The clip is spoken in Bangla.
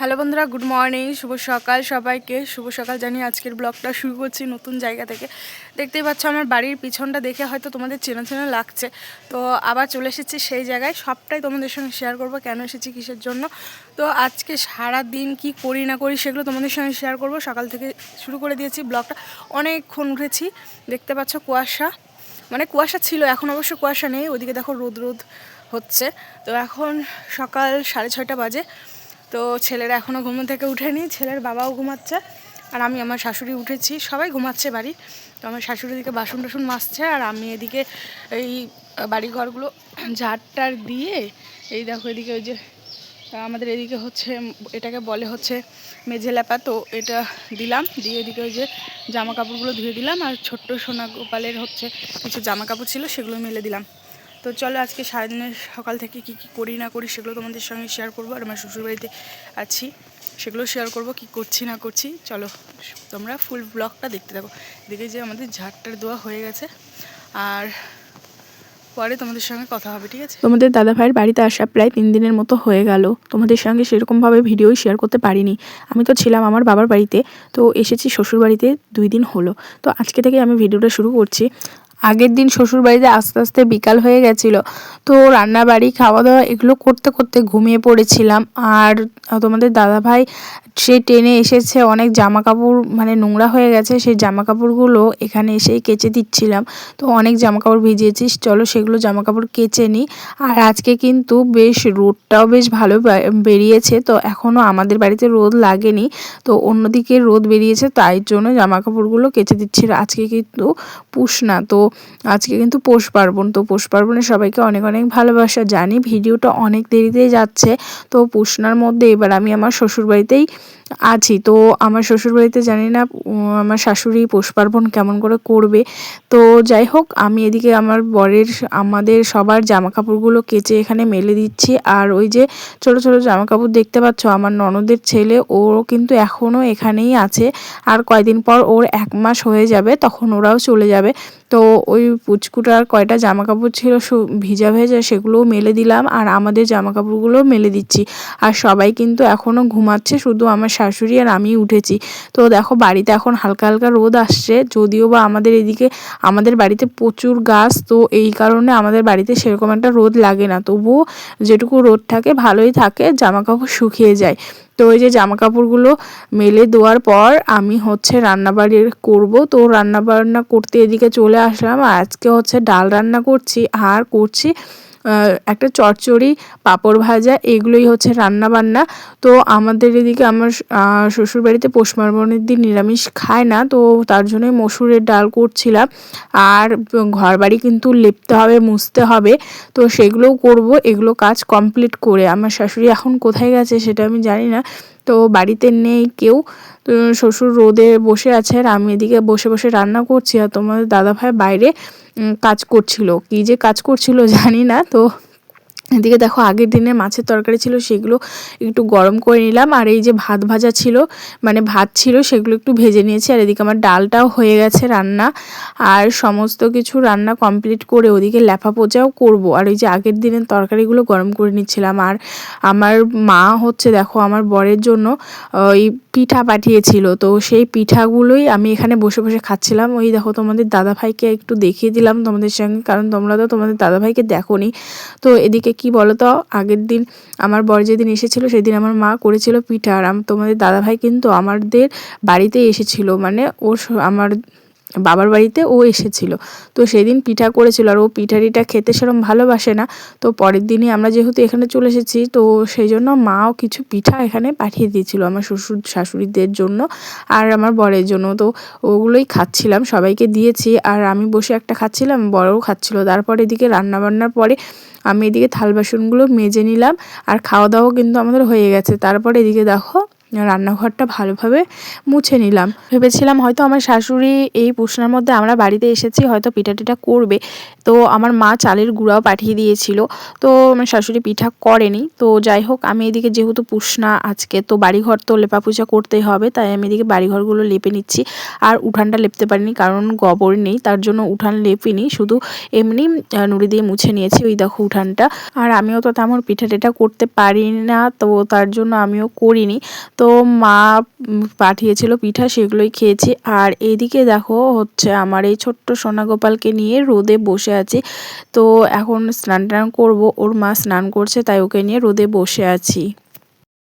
হ্যালো বন্ধুরা, গুড মর্নিং, শুভ সকাল সবাইকে। শুভ সকাল জানিয়ে আজকের ব্লগটা শুরু করছি নতুন জায়গা থেকে। দেখতেই পাচ্ছ আমার বাড়ির পিছনটা দেখে হয়তো তোমাদের চেনা চেনা লাগছে। তো আবার চলে এসেছি সেই জায়গায়। সবটাই তোমাদের সঙ্গে শেয়ার করব, কেন এসেছি, কিসের জন্য। তো আজকে সারা দিন কি করি, না করি, সেগুলো তোমাদের সঙ্গে শেয়ার করব। সকাল থেকে শুরু করে দিয়েছি ব্লগটা। অনেকক্ষণ উঠেছি দেখতে পাচ্ছ কুয়াশা। মানে কুয়াশা ছিল, এখন অবশ্য কুয়াশা নেই। ওইদিকে দেখো রোদ রোদ হচ্ছে। তো এখন সকাল সাড়ে ছয়টা বাজে। তো ছেলেরা এখনও ঘুম থেকে উঠেনি, ছেলের বাবাও ঘুমাচ্ছে আর আমি আমার শাশুড়ি উঠেছি, সবাই ঘুমাচ্ছে বাড়ি। তো আমার শাশুড়ি দিকে বাসন টাসন মাজছে আর আমি এদিকে এই বাড়ি ঘরগুলো ঝাড়টার দিয়ে এই দেখো এদিকে ওই যে আমাদের এদিকে হচ্ছে, এটাকে বলে হচ্ছে মেঝে লেপা তো এটা দিলাম, দিয়ে এদিকে ওই যে জামা কাপড়গুলো ধুয়ে দিলাম আর ছোট্ট সোনা গোপালের হচ্ছে কিছু জামা কাপড় ছিল সেগুলো মেলে দিলাম। তো চলো আজকে সারাদিনের সকাল থেকে কি কি করি না করি সেগুলো তোমাদের সঙ্গে শেয়ার করব। আর আমার শ্বশুরবাড়িতে আছি, সেগুলো শেয়ার করব, কি করছি না করছি। চলো, তোমরা ফুল ব্লগটা দেখতে থাকো। দেখে যে আমাদের ঝাড়টার দোয়া হয়ে গেছে। আর পরে তোমাদের সঙ্গে কথা হবে, ঠিক আছে? তোমাদের দাদা ভাইয়ের বাড়িতে আসা প্রায় তিন দিনের মতো হয়ে গেল। তোমাদের সঙ্গে সেরকমভাবে ভিডিওই শেয়ার করতে পারিনি। আমি তো ছিলাম আমার বাবার বাড়িতে, তো এসেছি শ্বশুর বাড়িতে দুই দিন হলো। তো আজকে থেকে আমি ভিডিওটা শুরু করছি। আগের দিন শ্বশুর বাড়িতে আস্তে আস্তে বিকাল হয়ে গেছিল, তো রান্না বাড়ি খাওয়া দাওয়া এগুলো করতে করতে ঘুমিয়ে পড়েছিলাম। আর তোমাদের দাদা ভাই সে টেনে এসেছে, অনেক জামা কাপড় মানে নোংরা হয়ে গেছে, সেই জামা কাপড়গুলো এখানে এসেই কেচে দিচ্ছিলাম। তো অনেক জামা কাপড় ভিজিয়েছিস চলো সেগুলো জামা কাপড় কেচে নিই। আর আজকে কিন্তু বেশ রোদটাও বেশ ভালো বেরিয়েছে, তো এখনও আমাদের বাড়িতে রোদ লাগেনি। তো অন্যদিকে রোদ বেরিয়েছে, তাই জন্য জামা কাপড়গুলো কেচে দিচ্ছিল। আজকে কিন্তু পুষ না, তো আজকে কিন্তু পৌষ পার্বণ, তো পৌষ পার্বণে সবাইকে অনেক অনেক ভালোবাসা জানি। ভিডিওটা অনেক দেরিতেই যাচ্ছে, তো পুষনার মধ্যে এবার আমি আমার শ্বশুরবাড়িতেই আছি। তো আমার শ্বশুরবাড়িতে জানি না আমার শাশুড়ি পৌষ পার্বণ কেমন করে করবে। তো যাই হোক, আমি এদিকে আমার বরের, আমাদের সবার জামা কাপড়গুলো কেচে এখানে মেলে দিচ্ছি। আর ওই যে ছোট ছোট জামা কাপড় দেখতে পাচ্ছ, আমার ননদের ছেলে ওরও কিন্তু এখনও এখানেই আছে। আর কয়দিন পর ওর এক মাস হয়ে যাবে, তখন ওরাও চলে যাবে। তো ওই পুচকুটার কয়টা জামা কাপড় ছিল ভিজা ভেজা সেগুলোও মেলে দিলাম। আর আমাদের জামা কাপড়গুলোও মেলে দিচ্ছি। আর সবাই কিন্তু এখনও ঘুমাচ্ছে, শুধু আমার শাশুড়ি আর আমি উঠেছি। তো দেখো বাড়িতে এখন হালকা হালকা রোদ আসছে, যদিও বা আমাদের এদিকে, আমাদের বাড়িতে প্রচুর গাছ, তো এই কারণে আমাদের বাড়িতে সেরকম একটা রোদ লাগে না। তবুও যেটুকু রোদ থাকে, ভালোই থাকে জামা কাপড় শুকিয়ে যায়। তো ওই যে জামা কাপড়গুলো মেলে দেওয়ার পর আমি হচ্ছে রান্নাবাড়ি করব। তো রান্না বান্না করতে এদিকে চলে আসলাম আজকে হচ্ছে ডাল রান্না করছি, আর করছি একটা চচ্চড়ি, পাঁপড় ভাজা, এগুলোই হচ্ছে রান্না বান্না তো আমাদের এদিকে আমার শ্বশুরবাড়িতে পৌষ পার্বণের দিন নিরামিষ খায় না, তো তার জন্যই মসুরের ডাল করছিলাম। আর ঘর বাড়ি কিন্তু লেপতে হবে, মুছতে হবে, তো সেগুলোও করব। এগুলো কাজ কমপ্লিট করে। আমার শাশুড়ি এখন কোথায় গেছে সেটা আমি জানি না। তো বাড়িতে নেই কেউ। তো শ্বশুর রোদে বসে আছে আর আমি এদিকে বসে বসে রান্না করছি আর তোমাদের দাদাভাই বাইরে কাজ করছিল। কি যে কাজ করছিল জানি না। তো এদিকে দেখো আগের দিনে মাছের তরকারি ছিল, সেগুলো একটু গরম করে নিলাম। আর এই যে ভাত ভাজা ছিল মানে ভাত ছিল, সেগুলো একটু ভেজে নিয়েছি। আর এদিকে আমার ডালটাও হয়ে গেছে রান্না। আর সমস্ত কিছু রান্না কমপ্লিট করে ওদিকে ল্যাফা পোচাও করব। আর ওই যে আগের দিনের তরকারিগুলো গরম করে নিচ্ছিলাম। আর আমার মা হচ্ছে, দেখো, আমার বরের জন্য ওই পিঠা পাঠিয়েছিল। তো সেই পিঠাগুলোই আমি এখানে বসে বসে খাচ্ছিলাম। ওই দেখো, তোমাদের দাদাভাইকে একটু দেখিয়ে দিলাম তোমাদের সঙ্গে, কারণ তোমরা তো তোমাদের দাদাভাইকে দেখো তো এদিকে কি বলো তো আগের দিন আমার বর যেদিন এসেছিল, সেদিন আমার মা করেছিল পিঠা। আর তোমাদের দাদাভাই কিন্তু আমাদের বাড়িতে এসেছিল। মানে ওর আমার বাবার বাড়িতে ও এসেছিল। তো সেদিন পিঠা করেছিল আর ও পিঠা টিঠা খেতে সেরকম ভালোবাসে না। তো পরের দিনই আমরা যেহেতু এখানে চলে এসেছি, তো সেই জন্য মাও কিছু পিঠা এখানে পাঠিয়ে দিয়েছিল আমার শ্বশুর শাশুড়িদের জন্য আর আমার বরের জন্য। তো ওগুলোই খাচ্ছিলাম, সবাইকে দিয়েছি আর আমি বসে একটা খাচ্ছিলাম, বড়ও খাচ্ছিল। তারপর এদিকে রান্নাবান্নার পরে আমি এদিকে থাল বাসনগুলো মেজে নিলাম আর খাওয়া দাওয়াও কিন্তু আমাদের হয়ে গেছে। তারপরে এদিকে দেখো রান্নাঘরটা ভালোভাবে মুছে নিলাম। ভেবেছিলাম হয়তো আমার শাশুড়ি এই পুষনার মধ্যে আমরা বাড়িতে এসেছি, হয়তো পিঠা টিঠা করবে। তো আমার মা চালের গুঁড়াও পাঠিয়ে দিয়েছিল। তো আমার শাশুড়ি পিঠা করেনি। তো যাই হোক, আমি এদিকে যেহেতু পুষনা আজকে, তো বাড়িঘর তো লেপা পুজা করতেই হবে, তাই আমি এদিকে বাড়িঘরগুলো লেপে নিচ্ছি। আর উঠানটা লেপতে পারিনি, কারণ গোবর নেই, তার জন্য উঠান লেপিনি। শুধু এমনি নুড়ি দিয়ে মুছে নিয়েছি, ওই দেখো উঠানটা। আর আমিও তো তেমন পিঠা টিঠা করতে পারি না, তো তার জন্য আমিও করিনি। তো মা পাঠিয়েছিল পিঠা, সেগুলোই খেয়েছি। আর এদিকে দেখো হচ্ছে আমার এই ছোট্ট সোনা গোপালকে নিয়ে রোদে বসে আছি। তো এখন স্নান টান করব। ওর মা স্নান করছে, তাই ওকে নিয়ে রোদে বসে আছি।